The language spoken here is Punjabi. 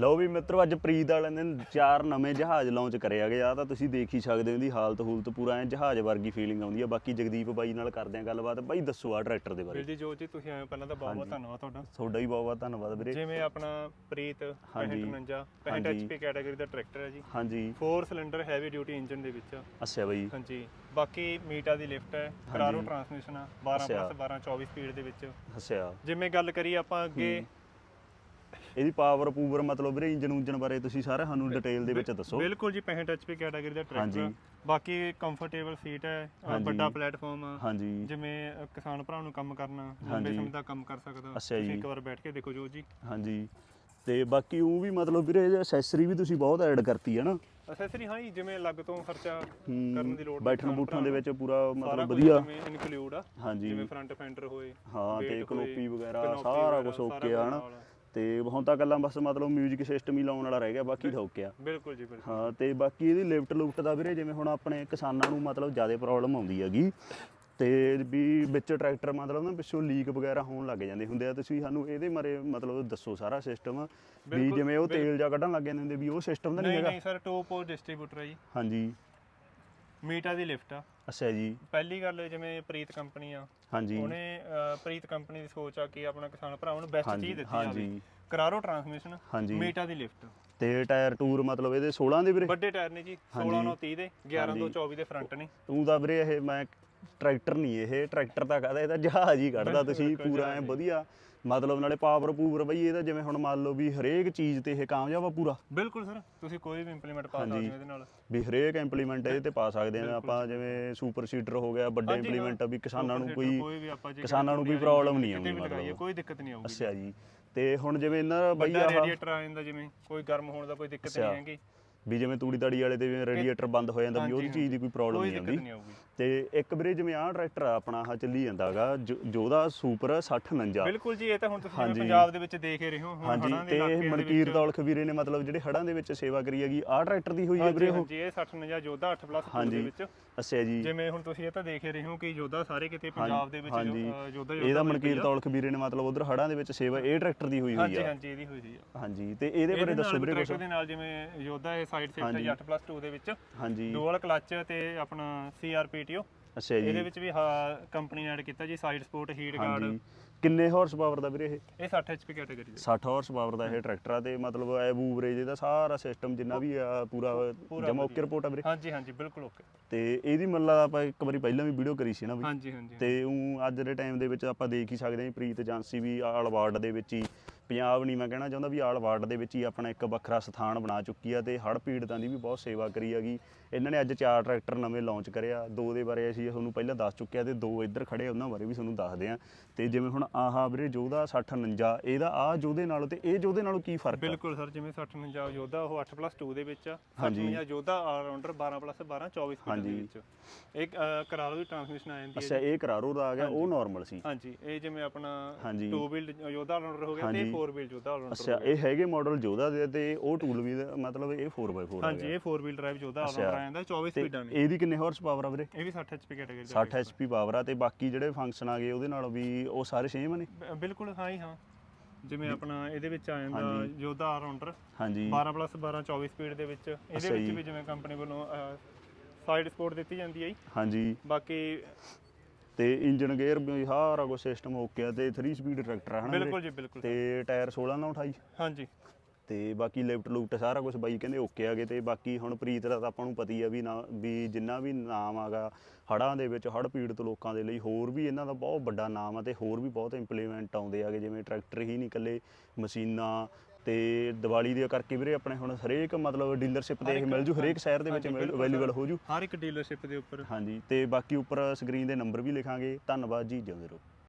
ਲਓ ਵੀ ਮਿੱਤਰੋ ਅੱਜ ਪ੍ਰੀਤ ਵਾਲਿਆਂ ਨੇ ਚਾਰ ਨਵੇਂ ਜਹਾਜ਼ ਲਾਂਚ ਕਰੇ ਹੈਗੇ ਆ। ਤਾਂ ਤੁਸੀਂ ਦੇਖ ਹੀ ਸਕਦੇ ਹੋ ਇਹਦੀ ਹਾਲਤ ਹੂਲਤ ਪੂਰਾ ਐ ਜਹਾਜ਼ ਵਰਗੀ ਫੀਲਿੰਗ ਆਉਂਦੀ ਆ। ਬਾਕੀ ਜਗਦੀਪ ਬਾਈ ਨਾਲ ਕਰਦੇ ਆ ਗੱਲਬਾਤ। ਬਾਈ ਦੱਸੋ ਆ ਟਰੈਕਟਰ ਦੇ ਬਾਰੇ। ਵੀਰ ਜੀ ਜੋ ਜੀ ਤੁਸੀਂ ਆਏ ਹੋ, ਪਹਿਲਾਂ ਤਾਂ ਬਹੁਤ ਬਹੁਤ ਧੰਨਵਾਦ ਤੁਹਾਡਾ। ਤੁਹਾਡਾ ਵੀ ਬਹੁਤ ਬਹੁਤ ਧੰਨਵਾਦ ਵੀਰੇ। ਜਿਵੇਂ ਆਪਣਾ ਪ੍ਰੀਤ ਹਾਂਜੀ। 6549 65 ਹਾਂਜੀ। HP ਕੈਟਾਗਰੀ ਦਾ ਟਰੈਕਟਰ ਹੈ ਜੀ। ਹਾਂਜੀ। 4 ਸਿਲੰਡਰ ਹੈਵੀ ਡਿਊਟੀ ਇੰਜਨ ਦੇ ਵਿੱਚ। ਅੱਛਾ ਬਾਈ। ਹਾਂਜੀ। ਬਾਕੀ ਮੀਟਾ ਦੀ ਲਿਫਟ ਹੈ ਕਰਾਰੋ ਟਰਾਂਸਮਿਸ਼ਨ ਆ 12 ਅੱਛਾ। 12 24 ਸਪੀਡ ਦੇ ਵਿੱਚ। ਅੱਛਾ। ਜਿਵੇਂ ਗੱਲ ਕਰੀਏ ਆਪਾਂ ਅੱਗੇ ਇਹਦੀ ਪਾਵਰ ਪੂਵਰ ਮਤਲਬ ਵੀਰੇ ਇੰਜਨ ਉਂਜਨ ਬਾਰੇ ਤੁਸੀਂ ਸਾਰਾ ਸਾਨੂੰ ਡਿਟੇਲ ਦੇ ਵਿੱਚ ਦੱਸੋ। ਬਿਲਕੁਲ ਜੀ 65 HP ਕੈਟਾਗਰੀ ਦਾ ਟਰੈਕਟਰ ਹਾਂਜੀ। ਬਾਕੀ ਕੰਫਰਟੇਬਲ ਸੀਟ ਹੈ ਹਾਂਜੀ। ਵੱਡਾ ਪਲੇਟਫਾਰਮ ਆ। ਹਾਂਜੀ। ਜਿਵੇਂ ਅ, ਕਿਸਾਨ ਭਰਾ ਨੂੰ ਕੰਮ ਕਰਨਾ ਹਾਂਜੀ। ਲੰਬੇ ਸਮੇਂ ਤੱਕ ਕੰਮ ਕਰ ਸਕਦਾ। ਅੱਛਾ ਜੀ। ਇੱਕ ਵਾਰ ਬੈਠ ਕੇ ਦੇਖੋ ਜੋ ਜੀ। ਹਾਂਜੀ। ਤੇ ਬਾਕੀ ਉਹ ਵੀ ਮਤਲਬ ਵੀਰੇ ਐਕਸੈਸਰੀ ਵੀ ਤੁਸੀਂ ਬਹੁਤ ਐਡ ਕਰਤੀ ਹੈ ਨਾ। ਅਸੈਸਰੀ ਹਾਂ ਜੀ ਜਿਵੇਂ ਅਲੱਗ ਤੋਂ ਖਰਚਾ ਕਰਨ ਦੀ ਲੋੜ ਨਹੀਂ ਬੈਠਣ ਕਿਸਾਨ ਬੂਠਣ ਦੇ ਭਰਾ ਵਿੱਚ ਪੂਰਾ ਮਤਲਬ ਵਧੀਆ। ਇਨਕਲੂਡ ਆ। ਹਾਂਜੀ। ਜਿਵੇਂ ਫਰੰਟ ਫੈਂਡਰ ਹੋਏ ਹਾਂ ਤੇ weight ਹੋਏ, ਕਨੋਪੀ ਵਗੈਰਾ ਸਾਰਾ ਵਗੈਰਾ, ਕੁਝ ਸਾਰਾ ਓਕੇ ਆ ਕੁਝ ਹਨਾ। ਨਾਲ। ਆ। ਤੇ ਹੁਣ ਤਾਂ ਗੱਲਾਂ ਬਸ ਮਤਲਬ 뮤직 ਸਿਸਟਮ ਹੀ ਲਾਉਣ ਵਾਲਾ ਰਹਿ ਗਿਆ ਬਾਕੀ ਤਾਂ ਓਕੇ ਆ ਬਿਲਕੁਲ ਜੀ ਬਿਲਕੁਲ। ਹਾਂ ਤੇ ਬਾਕੀ ਇਹਦੀ ਲਿਫਟ ਲੁਫਟ ਦਾ ਵੀਰੇ ਜਿਵੇਂ ਹੁਣ ਆਪਣੇ ਕਿਸਾਨਾਂ ਨੂੰ ਮਤਲਬ ਜ਼ਿਆਦਾ ਪ੍ਰੋਬਲਮ ਆਉਂਦੀ ਹੈਗੀ ਤੇ ਵੀ ਵਿੱਚ ਟਰੈਕਟਰ ਮਤਲਬ ਨਾ ਪਿੱਛੋਂ ਲੀਕ ਵਗੈਰਾ ਹੋਣ ਲੱਗ ਜਾਂਦੇ ਹੁੰਦੇ ਆ ਤੁਸੀਂ ਸਾਨੂੰ ਇਹਦੇ ਬਾਰੇ ਮਤਲਬ ਦੱਸੋ ਸਾਰਾ ਸਿਸਟਮ ਵੀ ਜਿਵੇਂ ਉਹ ਤੇਲ ਜਾਂ ਕੱਢਣ ਲੱਗ ਜਾਂਦੇ ਹੁੰਦੇ ਵੀ ਉਹ ਸਿਸਟਮ ਤਾਂ ਨਹੀਂ ਹੈਗਾ। ਨਹੀਂ ਸਰ ਟੋਪ ਉਹ ਡਿਸਟ੍ਰੀਬਿਊਟਰ ਹੈ ਜੀ। ਹਾਂਜੀ। ਮੀਟਾ ਦੀ ਲਿਫਟ ਆ। ਅੱਛਾ ਜੀ। ਪਹਿਲੀ ਗੱਲ ਜਿਵੇਂ ਪ੍ਰੀਤ ਕੰਪਨੀ ਆ ਹਾਂਜੀ। ਉਹਨੇ ਪ੍ਰੀਤ ਕੰਪਨੀ ਦੀ ਸੋਚ ਆ ਕਿ ਆਪਣਾ ਕਿਸਾਨ ਭਰਾਵਾਂ ਨੂੰ ਬੈਸਟ ਹਾਂਜੀ, ਚੀਜ਼ ਦਿੱਤੀ ਜਾਵੇ। ਹਾਂਜੀ। ਕਰਾਰੋ ਟਰਾਂਸਮਿਸ਼ਨ ਹਾਂਜੀ। ਮੀਟਾ ਦੀ ਲਿਫਟ। ਤੇ ਟਾਇਰ ਟੂਰ ਮਤਲਬ ਇਹਦੇ 16 ਦੇ ਵੀਰੇ? ਵੱਡੇ ਟਾਇਰ ਨੇ ਜੀ 16 ਤੋਂ 30 ਦੇ 11 ਤੋਂ 24 ਦੇ ਫਰੰਟ ਨੇ। ਤੂੰ ਤਾਂ ਵੀਰੇ ਇਹ ਮੈਂ ਟਰੈਕਟਰ ਨਹੀਂ ਇਹ ਟਰੈਕਟਰ ਤਾਂ ਕਹਦਾ ਇਹ ਤਾਂ ਜਹਾਜ਼ ਹੀ ਕੱਢਦਾ ਤੁਸੀਂ ਪੂਰਾ ਐ ਵਧੀਆ। ਮਤਲਬ ਨਾਲੇ ਪਾਵਰ ਪੂਵਰ ਬਈ ਇਹਦਾ ਜਿਵੇਂ ਹੁਣ ਮੰਨ ਲਓ ਵੀ ਹਰੇਕ ਚੀਜ਼ ਤੇ ਇਹ ਕਾਮਯਾਬ ਆ ਪੂਰਾ। ਬਿਲਕੁਲ ਸਰ ਤੁਸੀਂ ਕੋਈ ਵੀ ਇੰਪਲੀਮੈਂਟ ਪਾ ਸਕਦੇ ਹੋ ਇਹਦੇ ਨਾਲ। ਵੀ ਹਰੇਕ ਇੰਪਲੀਮੈਂਟ ਇਹਦੇ ਤੇ ਪਾ ਸਕਦੇ ਆ ਆਪਾਂ ਜਿਵੇਂ ਸੁਪਰ ਸੀਡਰ ਹੋ ਗਿਆ ਵੱਡੇ। ਇੰਪਲੀਮੈਂਟ ਵੀ ਕਿਸਾਨਾਂ ਨੂੰ ਕੋਈ ਕਿਸਾਨਾਂ ਨੂੰ ਕੋਈ ਪ੍ਰੋਬਲਮ ਨਹੀਂ ਆਉਂਦੀ ਮਤਲਬ। ਕੋਈ ਦਿੱਕਤ ਨਹੀਂ ਆਊਗੀ। ਅੱਛਾ ਜੀ। ਤੇ ਹੁਣ ਜਿਵੇਂ ਇਹਨਾਂ ਬਈ ਆਹ ਰੇਡੀਏਟਰ ਆ ਜਾਂਦਾ ਜਿਵੇਂ ਕੋਈ ਗਰਮ ਹੋਣ ਦਾ ਕੋਈ ਦਿੱਕਤ। ਨਹੀਂ ਹੈਗੀ। ਵੀ ਜਿਵੇਂ ਤੂੜੀ ਤਾੜੀ ਵਾਲੇ ਤੇ ਰੇਡੀਏਟਰ ਬੰਦ ਹੋ ਜਾਂਦਾ ਵੀ ਉਹਦੀ ਚੀਜ਼ ਦੀ ਕੋਈ ਪ੍ਰੋਬਲਮ ਨਹੀਂ ਆਉਂਦੀ। ਤੇ ਇੱਕ ਵੀਰੇ ਜਿਵੇਂ ਆਹ ਟਰੈਕਟਰ ਆ ਆਪਣਾ ਆਹ ਚੱਲੀ ਜਾਂਦਾਗਾ ਜੋਦਾ ਸੁਪਰ 6049 ਬਿਲਕੁਲ ਜੀ ਇਹ ਤਾਂ ਹੁਣ ਤੁਸੀਂ। ਪੰਜਾਬ ਦੇ ਵਿੱਚ ਦੇਖ ਰਹੇ ਹੋ ਹਾਂਜੀ ਤੇ ਇਹ ਮਨਕੀਰ ਦੌਲਖ ਵੀਰੇ ਨੇ ਮਤਲਬ ਜਿਹੜੇ ਹੜਾਂ ਦੇ ਵਿੱਚ ਸੇਵਾ ਕਰੀ ਹੈਗੀ ਆਹ ਟਰੈਕਟਰ ਦੀ ਹੋਈ ਹੈ ਵੀਰੇ ਹਾਂਜੀ ਉਹ? ਹਾਂਜੀ ਇਹ 6049 ਯੋਧਾ 8 ਪਲੱਸ। ਦੇ ਵਿੱਚ। ਅੱਛਾ ਜੀ। ਜਿਵੇਂ ਹੁਣ ਤੁਸੀਂ ਇਹ ਤਾਂ ਦੇਖ ਹੀ ਰਹੇ ਹੋ ਕਿ ਯੋਧਾ ਸਾਰੇ ਕਿਤੇ ਪੰਜਾਬ ਦੇ ਵਿੱਚ ਜੋ- ਹਾਂਜੀ। ਅ, ਯੋਧਾ ਇਹਦਾ ਮਨਕੀਰ ਦੌਲਖ ਵੀਰੇ ਨੇ ਮਤਲਬ ਉਧਰ ਹੜਾਂ ਦੇ ਵਿੱਚ ਸੇਵਾ ਇਹ ਟਰੈਕਟਰ ਦੀ ਹੋਈ ਹੋਈ ਹਾਂਜੀ ਆ। ਹਾਂਜੀ ਇਹਦੀ ਹੋਈ ਸੀ ਹਾਂਜੀ ਤੇ ਇਹਦੇ ਬਾਰੇ ਦੱਸੋ ਵੀਰੇ ਕੁਝ ਦੇ ਨਾਲ ਜਿਵੇਂ ਯੋਧਾ ਇਹ ਸਾਈਡ ਸਿਫਟ ਹੈ 8 ਪਲੱਸ 2 ਦੇ ਵਿੱਚ। ਹਾਂਜੀ। ਡੂਅਲ ਕਲਚ ਤੇ ਆਪਣਾ ਸੀਆਰਪੀਟੀਓ ਅੱਛਾ ਇਹਦੇ ਜੀ ਵਿੱਚ ਵੀ ਕੰਪਨੀ ਨੇ ਐਡ ਕੀਤਾ ਜੀ ਸਾਈਡ ਸਪੋਰਟ ਹੀਟ ਗਾਰਡ ਕਿੰਨੇ ਹਾਰਸ ਪਾਵਰ ਦਾ ਵੀਰੇ ਇਹ? ਇਹ 60 HP ਕੈਟਾਗਰੀ ਦੇ। 60 ਹਾਰਸ ਪਾਵਰ ਦਾ ਇਹ ਟਰੈਕਟਰ ਆ ਤੇ ਮਤਲਬ ਐਵਰੇਜ ਇਹਦਾ ਸਾਰਾ ਸਿਸਟਮ ਜਿੰਨਾ ਵੀ ਆ ਪੂਰਾ ਜਮਾ ਓਕੇ ਰਿਪੋਰਟ ਆ ਵੀਰੇ। ਹਾਂਜੀ ਹਾਂਜੀ ਬਿਲਕੁਲ ਓਕੇ ਤੇ ਇਹਦੀ ਮਤਲਬ ਆਪਾਂ ਇੱਕ ਵਾਰੀ ਪਹਿਲਾਂ ਵੀ ਵੀਡੀਓ ਕਰੀ ਸੀ ਨਾ ਵੀ ਹਾਂਜੀ ਹਾਂਜੀ ਤੇ ਉਹ ਅੱਜ ਦੇ ਟਾਈਮ ਦੇ ਵਿੱਚ ਆਪਾਂ ਦੇਖ ਹੀ ਸਕਦੇ ਹਾਂ ਪ੍ਰੀਤ ਏਜੰਸੀ ਵੀ ਆਲ ਵਾਰਡ ਦੇ ਵਿੱਚ ਹੀ ਪੰਜਾਬ ਨਹੀਂ ਮੈਂ ਕਹਿਣਾ ਚਾਹੁੰਦਾ ਵੀ ਆਲ ਵਾਰਡ ਦੇ ਵਿੱਚ ਹੀ ਆਪਣਾ ਇੱਕ ਵੱਖਰਾ ਸਥਾਨ ਬਣਾ ਚੁੱਕੀ ਆ ਤੇ ਹੜ੍ਹ ਪੀੜਤਾਂ ਦੀ ਵੀ ਬਹੁਤ ਸੇਵਾ ਕਰੀ ਹੈਗੀ ਇਹਨਾਂ ਨੇ ਅੱਜ ਚਾਰ ਟਰੈਕਟਰ ਨਵੇਂ ਲਾਂਚ ਕਰਿਆ ਦੋ ਦੇ ਬਾਰੇ ਅਸੀਂ ਤੁਹਾਨੂੰ ਪਹਿਲਾਂ ਦੱਸ ਚੁੱਕਿਆ ਤੇ ਦੋ ਇੱਧਰ ਖੜੇ ਉਹਨਾਂ ਬਾਰੇ ਵੀ ਤੁਹਾਨੂੰ ਦੱਸਦੇ ਆ ਤੇ ਜਿਵੇਂ ਹੁਣ ਆਹ ਵੀਰੇ ਜੋਧਾ 6049 ਇਹਦਾ ਆਹ ਜੋਧੇ ਨਾਲੋਂ ਤੇ ਇਹ ਜੋਧੇ ਨਾਲੋਂ ਕੀ ਫ਼ਰਕ ਆ ਬਿਲਕੁਲ ਸਰ ਜਿਵੇਂ 60 49 ਯੋਧਾ ਉਹ 8 ਪਲੱਸ 2 ਦੇ ਵਿੱਚ ਆ ਹਾਂਜੀ। 60 ਯੋਧਾ ਆਲਰਾਊਂਡਰ 12 ਪਲੱਸ 12 24 ਸਪੀਡ ਦੇ ਹਾਂਜੀ। ਵਿੱਚ ਇੱਕ ਕਰਾਰੋ ਦੀ ਟਰਾਂਸਮਿਸ਼ਨ ਆ ਜਾਂਦੀ ਹੈ ਅੱਛਾ ਇਹ ਕਰਾਰੋ ਦਾ ਆ ਗਿਆ ਉਹ ਨਾਰਮਲ ਸੀ ਹਾਂਜੀ ਇਹ ਜਿਵੇਂ ਆਪਣਾ ਹਾਂਜੀ। 2 ਵੀਲ ਯੋਧਾ ਆਲਰਾਊਂਡਰ ਹੋ ਗਿਆ ਤੇ ਹਾਂਜੀ। 4 ਵੀਲ ਯੋਧਾ ਆਲਰਾਊਂਡਰ ਅੱਛਾ ਇਹ ਹੈਗੇ ਮਾਡਲ ਜੋਧਾ ਦੇ ਤੇ ਉਹ ਟੂਲ ਵੀ ਮਤਲਬ ਇਹ 4x4 ਆ ਹਾਂਜੀ ਇਹ 4 ਵੀਲ ਡਰਾਈਵ ਯੋਧਾ ਆਲਰਾਊਂਡਰ ਆ ਜਾਂਦਾ 24 ਤੇ ਸਪੀਡਾਂ ਨੇ ਇਹਦੀ। ਕਿੰਨੇ ਹਾਰਸ ਪਾਵਰ ਆ ਵੀਰੇ? ਇਹ ਵੀ 60 HP ਕੈਟਾਗਰੀ ਦਾ 60 HP ਪਾਵਰ ਆ ਤੇ ਬਾਕੀ ਜਿਹੜੇ ਫੰਕਸ਼ਨ ਆ ਗਏ ਉਹਦੇ ਨਾਲ ਵੀ ਉਹ ਸਾਰੇ ਸੇਮ ਨੇ? ਬਿਲਕੁਲ ਹਾਂ ਹੀ ਹਾਂ। ਜਿਵੇਂ ਆਪਣਾ ਇਹਦੇ ਵਿੱਚ ਆ ਜਾਂਦਾ ਯੋਧਾ ਆਲਰਾਊਂਡਰ ਹਾਂਜੀ। 12 ਪਲੱਸ 12 24 ਸਪੀਡ ਦੇ ਵਿੱਚ। ਇਹਦੇ ਵਿੱਚ। ਵੀ ਜਿਵੇਂ ਕੰਪਨੀ ਵੱਲੋਂ ਸਾਈਡ ਸਪੋਰਟ ਦਿੱਤੀ ਜਾਂਦੀ ਹੈ ਜੀ। ਹਾਂਜੀ। ਬਾਕੀ ਤੇ ਇੰਜਨ ਗੇਅਰ ਵੀ ਸਾਰਾ ਕੁਝ ਸਿਸਟਮ ਓਕੇ ਆ ਤੇ 3 ਸਪੀਡ ਟਰੈਕਟਰ ਆ ਹਨਾ ਵੀਰੇ? ਬਿਲਕੁਲ ਜੀ ਬਿਲਕੁਲ ਤੇ ਟਾਇਰ 16 ਨਾਲ 28 ਹਾਂਜੀ। ਤੇ ਬਾਕੀ ਲਿਫਟ ਲੁਫਟ ਸਾਰਾ ਕੁਝ ਬਾਈ ਕਹਿੰਦੇ ਓਕੇ ਆਗੇ ਤੇ ਬਾਕੀ ਹੁਣ ਪ੍ਰੀਤ ਦਾ ਤਾਂ ਆਪਾਂ ਨੂੰ ਪਤਾ ਹੀ ਆ ਵੀ ਨਾ ਵੀ ਜਿੰਨਾ ਵੀ ਨਾਮ ਆਗਾ ਹੜਾਂ ਦੇ ਵਿੱਚ ਹੜ ਪੀੜਤ ਲੋਕਾਂ ਦੇ ਲਈ ਹੋਰ ਵੀ ਇਹਨਾਂ ਦਾ ਬਹੁਤ ਵੱਡਾ ਨਾਮ ਆ ਤੇ ਹੋਰ ਵੀ ਬਹੁਤ ਇੰਪਲੀਮੈਂਟ ਆਉਂਦੇ ਆਗੇ ਜਿਵੇਂ ਟਰੈਕਟਰ ਹੀ ਨਹੀਂ ਇਕੱਲੇ ਮਸ਼ੀਨਾਂ ਤੇ ਦੀਵਾਲੀ ਦੇ ਕਰਕੇ ਵੀਰੇ ਆਪਣੇ ਹੁਣ ਹਰੇਕ ਮਤਲਬ ਡੀਲਰਸ਼ਿਪ ਤੇ ਇਹ ਮਿਲ ਜੂ ਹਰੇਕ ਸ਼ਹਿਰ ਦੇ ਵਿੱਚ ਅਵੇਲੇਬਲ ਹੋ ਜੂ। ਹਰ ਇੱਕ ਡੀਲਰਸ਼ਿਪ ਦੇ ਉੱਪਰ। ਹਾਂਜੀ ਤੇ ਬਾਕੀ ਉੱਪਰ ਸਕਰੀਨ ਦੇ ਨੰਬਰ ਵੀ ਲਿਖਾਂਗੇ। ਧੰਨਵਾਦ ਜੀ ਜਿਉਂਦੇ ਰਹੋ।